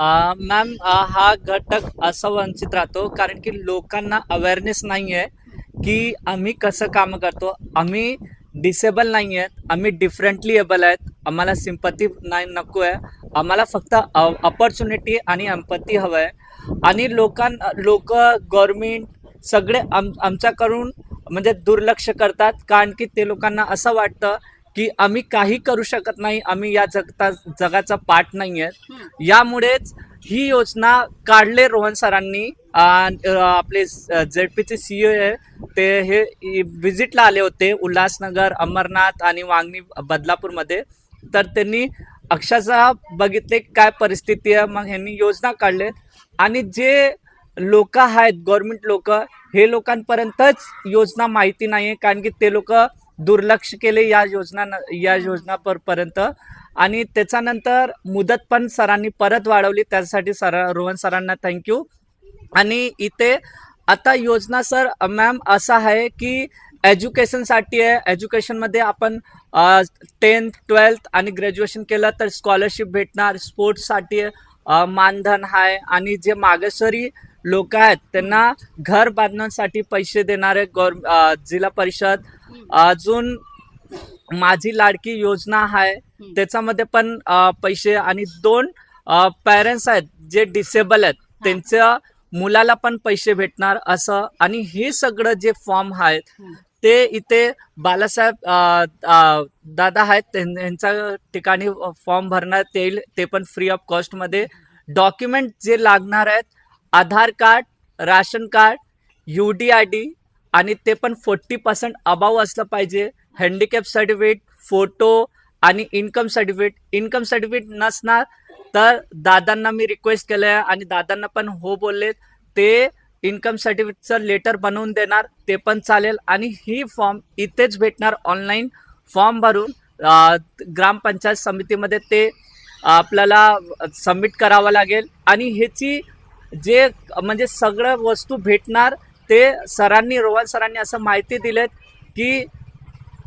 Ma'am हा घटक असा वंचित राहतो कारण की लोकांना अवेअरनेस नाही आहे की आम्ही कसं काम करतो. आम्ही डिसेबल नाही आहेत आम्ही डिफरंटली एबल आहेत. आम्हाला सिंपती नाही नको आहे आम्हाला फक्त अपॉर्च्युनिटी आणि एम्पती हवं आहे आणि लोकां लोक गव्हर्मेंट सगळे आम आमच्याकडून म्हणजे दुर्लक्ष करतात. कारण की ते लोकांना असं वाटतं की आम्ही काही करू शकत नाही आम्ही या जगता जगाचा पाठ नाही आहेत यामुळेच ही योजना काढले रोहन सरांनी आपले झेड पीचे सी आहे ते हे विजिटला आले होते उल्हासनगर अमरनाथ आणि वांगणी बदलापूरमध्ये. तर त्यांनी अक्षरशः बघितले काय परिस्थिती आहे मग ह्यांनी योजना काढले. आणि जे लोक आहेत गव्हर्मेंट लोक हे लोकांपर्यंतच योजना माहिती नाही आहे कारण की ते लोक दुर्लक्ष केले या योजना या योजना पर्यंत. आणि त्याच्यानंतर मुदत पण सरांनी परत वाढवली. त्यासाठी सर रोहन सरांना थँक्यू आणि इथे आता योजना सर मॅम असं आहे की एज्युकेशनसाठी आहे. एज्युकेशनमध्ये आपण टेन्थ ट्वेल्थ आणि ग्रॅज्युएशन केलं तर स्कॉलरशिप भेटणार. स्पोर्ट्ससाठी मानधन आहे आणि जे मागेसरी लोक आहेत. त्यांना घर बांधण्यासाठी पैसे देणारे गौर जिल्हा परिषद अजून माझी लाडकी योजना आहे. त्याच्यामध्ये पण पैसे आणि दोन पॅरेंट्स आहेत जे डिसेबल आहेत. त्यांच्या मुलाला पण पैसे भेटणार असं आणि हे सगळं जे फॉर्म आहेत ते इथे बालासाहेब दादा आहेत. त्यां- त्यांच्या ठिकाणी फॉर्म भरण्यात येईल. ते पण फ्री ऑफ कॉस्टमध्ये डॉक्युमेंट जे लागणार आहेत Aadhaar card ration card U D I D आणि ते पण फोर्टी पर्सेंट अबाव असलं पाहिजे. हँडिकॅप सर्टिफिकेट फोटो आणि इन्कम सर्टिफिकेट. इन्कम सर्टिफिकेट नसणार तर दादांना मी रिक्वेस्ट केलं आहे आणि दादांना पण हो बोलले ते इन्कम सर्टिफिकेटचं लेटर बनवून देणार ते पण चालेल आणि ही फॉर्म इथेच भेटणार ऑनलाईन फॉर्म भरून ग्रामपंचायत समितीमध्ये ते आपल्याला सबमिट करावं लागेल आणि ह्याची जे म्हणजे सगळं वस्तू भेटणार ते सरांनी रोहन सरांनी असं माहिती दिलेत की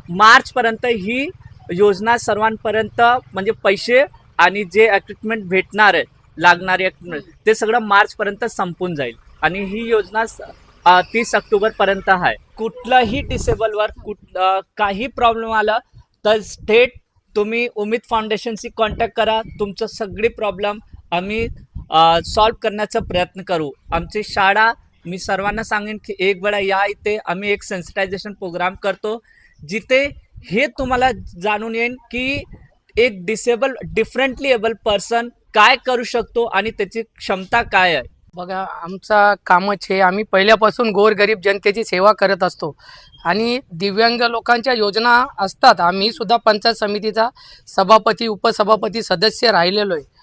मार्चपर्यंत ही योजना सर्वांपर्यंत म्हणजे पैसे आणि जे इक्विपमेंट भेटणार आहे लागणारे equipment, ते सगळं मार्चपर्यंत संपून जाईल. आणि ही योजना तीस ऑक्टोबरपर्यंत आहे. कुठलंही डिसेबलवर कुठ काही प्रॉब्लेम आला तर थेट तुम्ही उमेद फाउंडेशनशी कॉन्टॅक्ट करा. तुमचं सगळी प्रॉब्लेम आम्ही सॉल्व करण्याचा प्रयत्न करू. आमची शाळा मी सर्वांना सांगेन की एक वेळा या इथे. आम्ही एक सेन्सिटायझेशन प्रोग्राम करतो जिथे हे तुम्हाला जाणून येईन की एक डिसेबल डिफरंटली एबल पर्सन काय करू शकतो आणि त्याची क्षमता काय आहे. बघा आमचा कामच हे आम्ही पहिल्यापासून गोरगरीब जनतेची सेवा करत असतो. आणि दिव्यांग लोकांच्या योजना असतात. आम्ही सुद्धा पंचायत समितीचा सभापती उपसभापती सदस्य राहिलेलो आहे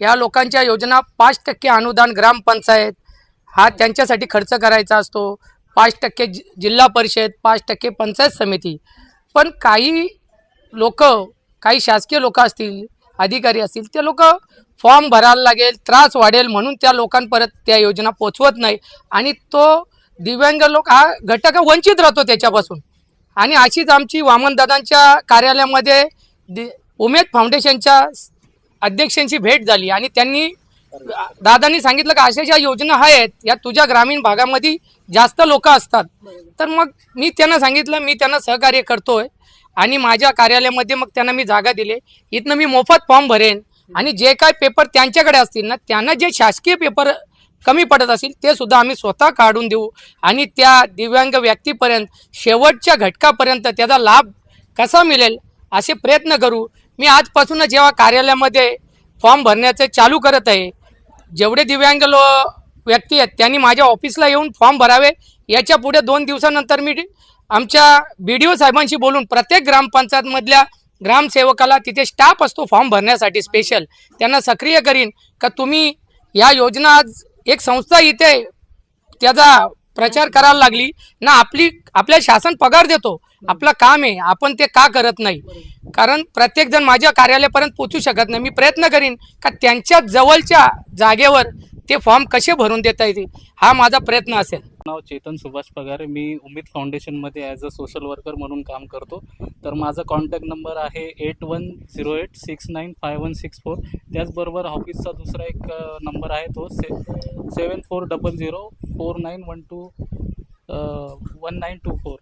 या लोकांच्या योजना पाच टक्के अनुदान ग्रामपंचायत हा त्यांच्यासाठी खर्च करायचा असतो. पाच टक्के जि जिल्हा परिषद पाच टक्के पंचायत समिती. पण काही लोक काही शासकीय लोक असतील अधिकारी असतील ते लोक फॉर्म भरायला लागेल त्रास वाढेल म्हणून त्या लोकांपर्यंत त्या योजना पोचवत नाही. आणि तो दिव्यांग लोक हा घटक वंचित राहतो त्याच्यापासून. आणि अशीच आमची वामनदादांच्या कार्यालयामध्ये दि उमेद फाउंडेशनच्या अध्यक्षांची भेट झाली आणि त्यांनी दादांनी सांगितलं का अशा ज्या योजना आहेत या तुझ्या ग्रामीण भागामध्ये जास्त लोक असतात. तर मग मी त्यांना सांगितलं मी त्यांना सहकार्य करतोय आणि माझ्या कार्यालयामध्ये मग त्यांना मी जागा दिले. इथनं मी मोफत फॉर्म भरेन आणि जे काय पेपर त्यांच्याकडे असतील ना त्यांना जे शासकीय पेपर कमी पडत असतील ते सुद्धा आम्ही स्वतः काढून देऊ आणि त्या दिव्यांग व्यक्तीपर्यंत शेवटच्या घटकापर्यंत त्याचा लाभ कसा मिळेल असे प्रयत्न करू. मी आजपासूनच जेव्हा कार्यालयामध्ये फॉर्म भरण्याचं चालू करत आहे जेवढे दिव्यांग लो व्यक्ती आहेत त्यांनी माझ्या ऑफिसला येऊन फॉर्म भरावे. याच्यापुढे दोन दिवसानंतर मी आमच्या बी डी ओ साहेबांशी बोलून प्रत्येक ग्रामपंचायतमधल्या ग्रामसेवकाला तिथे स्टाफ असतो फॉर्म भरण्यासाठी स्पेशल त्यांना सक्रिय करीन का तुम्ही या योजना आज एक संस्था इथे त्याचा प्रचार करायला लागली ना आपली आपल्या शासन पगार देतो. आपलं काम आहे आपण ते का करत नाही? कारण प्रत्येक जण माझ्या कार्यालयापर्यंत पोचू शकत नाही. मी प्रयत्न करीन का त्यांच्या जवळच्या जागेवर ते फॉर्म कसे भरून देता येतील? हा माझा प्रयत्न असेल. नाव चेतन सुभाष पगारे. मी उमेद फाउंडेशनमध्ये ॲज अ सोशल वर्कर म्हणून काम करतो. तर माझा कॉन्टॅक्ट नंबर आहे eight one zero eight six nine five one six four त्याचबरोबर ऑफिसचा दुसरा एक नंबर आहे तो से seven four double zero four nine one two one nine two four